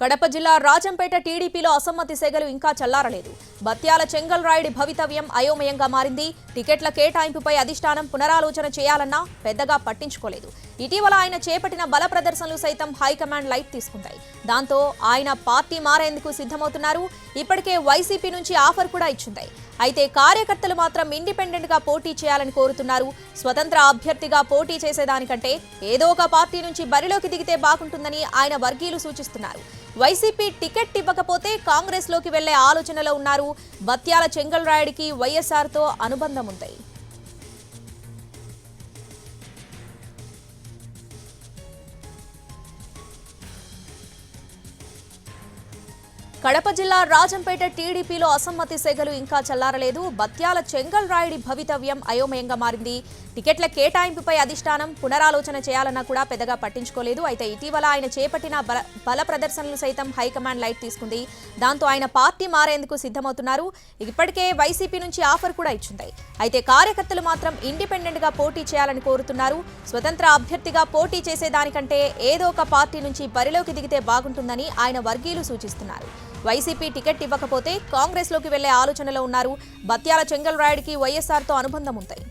కడప జిల్లా రాజంపేట టీడీపీలో అసమ్మతి సెగలు ఇంకా చల్లారలేదు. బత్యాల చెంగల్ రాయుడి భవితవ్యం అయోమయంగా మారింది. టికెట్ల కేటాయింపుపై అధిష్టానం పునరాలోచన చేయాలన్నా పెద్దగా పట్టించుకోలేదు. ఇటీవల ఆయన చేపట్టిన బల ప్రదర్శనలు సైతం హైకమాండ్ లైట్ తీసుకుంటాయి. దాంతో ఆయన పార్టీ మారేందుకు సిద్ధమవుతున్నారు. ఇప్పటికే వైసీపీ నుంచి ఆఫర్ కూడా ఇచ్చింది అయితే కార్యకర్తలు మాత్రం ఇండిపెండెంట్గా పోటీ చేయాలని కోరుతున్నారు. స్వతంత్ర అభ్యర్థిగా పోటీ చేసేదానికంటే ఏదో ఒక పార్టీ నుంచి బరిలోకి దిగితే బాగుంటుందని ఆయన వర్గీయులు సూచిస్తున్నారు. వైసీపీ టికెట్ ఇవ్వకపోతే కాంగ్రెస్లోకి వెళ్ళే ఆలోచనలో ఉన్నారు. బత్యాల చెంగల్ రాయుడికి వైఎస్ఆర్తో అనుబంధం ఉంది కడప జిల్లా రాజంపేట టీడీపీలో అసమ్మతి సెగలు ఇంకా చల్లారలేదు. బత్యాల చెంగల్ రాయుడి భవితవ్యం అయోమయంగా మారింది. టికెట్ల కేటాయింపుపై అధిష్టానం పునరాలోచన చేయాలన్నా కూడా పెద్దగా పట్టించుకోలేదు. అయితే ఇటీవల ఆయన చేపట్టిన బల బల ప్రదర్శనలు సైతం హైకమాండ్ లైట్ తీసుకుంది. దాంతో ఆయన పార్టీ మారేందుకు సిద్ధమవుతున్నారు. ఇప్పటికే వైసీపీ నుంచి ఆఫర్ కూడా ఇచ్చింది. అయితే కార్యకర్తలు మాత్రం ఇండిపెండెంట్గా పోటీ చేయాలని కోరుతున్నారు. స్వతంత్ర అభ్యర్థిగా పోటీ చేసేదానికంటే ఏదో ఒక పార్టీ నుంచి బరిలోకి దిగితే బాగుంటుందని ఆయన వర్గీయులు సూచిస్తున్నారు. వైసీపీ టికెట్ ఇవ్వకపోతే కాంగ్రెస్లోకి వెళ్ళే ఆలోచనలో ఉన్నారు. బత్యాల చెంగల్ రాయుడికి వైఎస్ఆర్తో అనుబంధం ఉంటాయి.